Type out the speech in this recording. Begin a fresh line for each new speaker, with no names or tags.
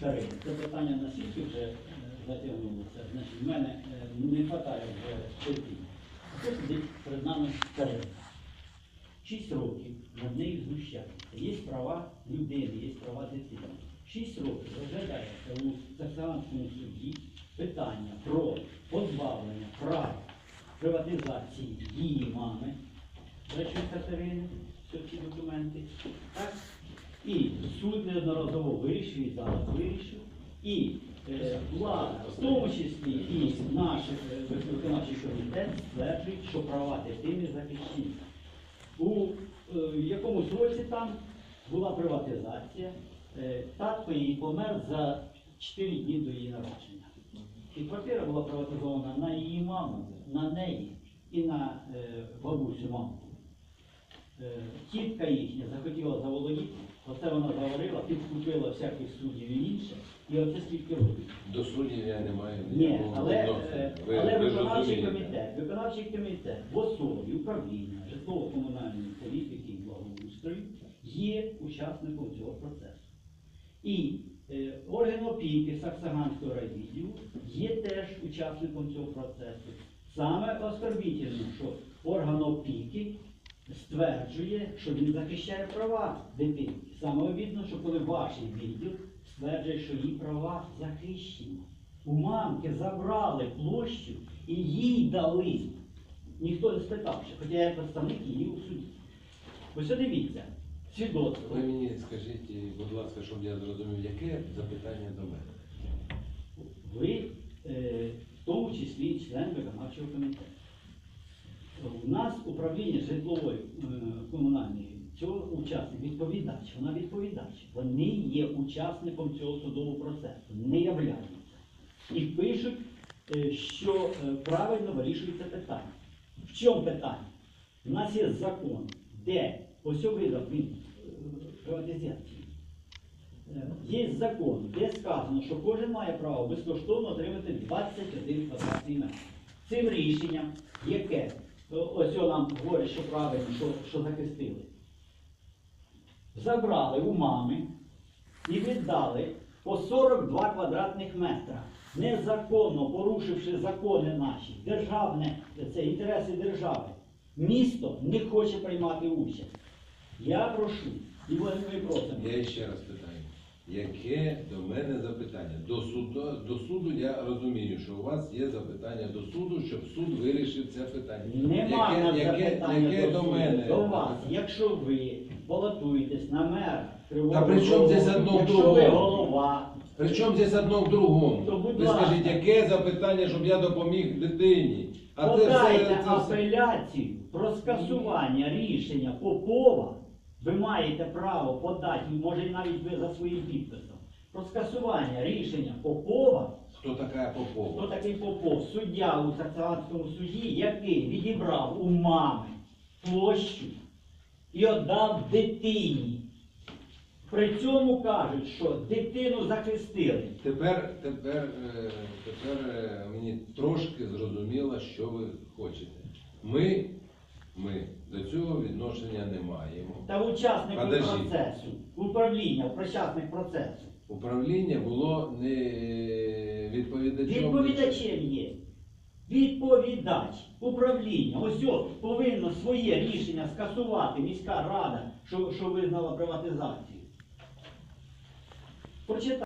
Тарин, це питання наскільки вже е, затягнулося. Значить, в мене е, не вистачає вже терпіння. Це сидить перед нами Тарин. Шість років над нею знущаються. Є права людини, є права дитини. Шість років розглядається у Саксанському суді питання про позбавлення права приватизації її мами, речі Катерини, все ці документи. Так? І суд неодноразово вирішив, і зараз вирішив. І е, влада, в тому числі і наш е, виконавчий комітет, стверджують, що права дитини захищені. У е, якомусь році там була приватизація. Е, Татко її помер за 4 дні до її народження. І квартира була приватизована на її маму, на неї і на е, бабусю маму. Е, Тітка їхня захотіла заволодіти, оце вона заварила, підкупила всяких суддів і інше, і оце скільки років.
До суддів я не маю
Ні,
ніякого
але, е.
Ви-
але
ви ж
виконавчий
розумієте.
комітет, виконавчий комітет в особі управління житлово-комунальної політики і благоустрою є учасником цього процесу. І е, орган опіки Саксаганського райвідділу є теж учасником цього процесу. Саме оскорбітельно, що орган опіки стверджує, що він захищає права дитини. Саме обідно, що коли ваш відділ стверджує, що її права захищені. У мамки забрали площу і їй дали, ніхто не спитавши, хоча я представник її у суді. Ось дивіться, свідоцтво.
Ви мені скажіть, будь ласка, щоб я зрозумів, яке запитання до мене?
Ви е, в тому числі член виконавчого комітету. У нас управління житлової е, комунальної цього учасник, відповідач, вона відповідач. Вони є учасником цього судового процесу, не являються. І пишуть, е, що е, правильно вирішується питання. В чому питання? У нас є закон, де ось е, приватизації. Є закон, де сказано, що кожен має право безкоштовно отримати 21 квадратний метр. Цим рішенням, яке ось нам говорить, що правильно, що, що захистили, забрали у мами і віддали по 42 квадратних метра, незаконно порушивши закони наші, державне, це інтереси держави. Місто не хоче приймати участь. Я прошу, і ми ми просимо.
Я ще раз питаю. Яке до мене запитання? До суду, до суду я розумію, що у вас є запитання до суду, щоб суд вирішив це питання.
Нема
яке, яке,
запитання
яке
до,
до мене?
до вас. Якщо ви балотуєтесь на мера Кривого
при чому здесь одно в другому? Причому здесь одно в другому?
То, будь
Ви
ласка.
скажіть, яке запитання, щоб я допоміг дитині? А це
подайте
все, це все.
апеляцію про скасування рішення Попова, ви маєте право подати, може навіть ви за своїм підписом, про скасування рішення Попова,
Хто така
хто
Попова?
такий Попов, суддя у Саксанському суді, який відібрав у мами площу і віддав дитині. При цьому кажуть, що дитину захистили.
Тепер, тепер, е, тепер е, мені трошки зрозуміло, що ви хочете. Ми, ми до цього відношення не маємо.
Та учасників
Подождіть.
процесу, управління, учасник процесу.
Управління було не відповідачем.
Відповідачем є. Відповідач, управління. Ось о, повинно своє рішення скасувати міська рада, що, що визнала приватизацію. Прочитайте.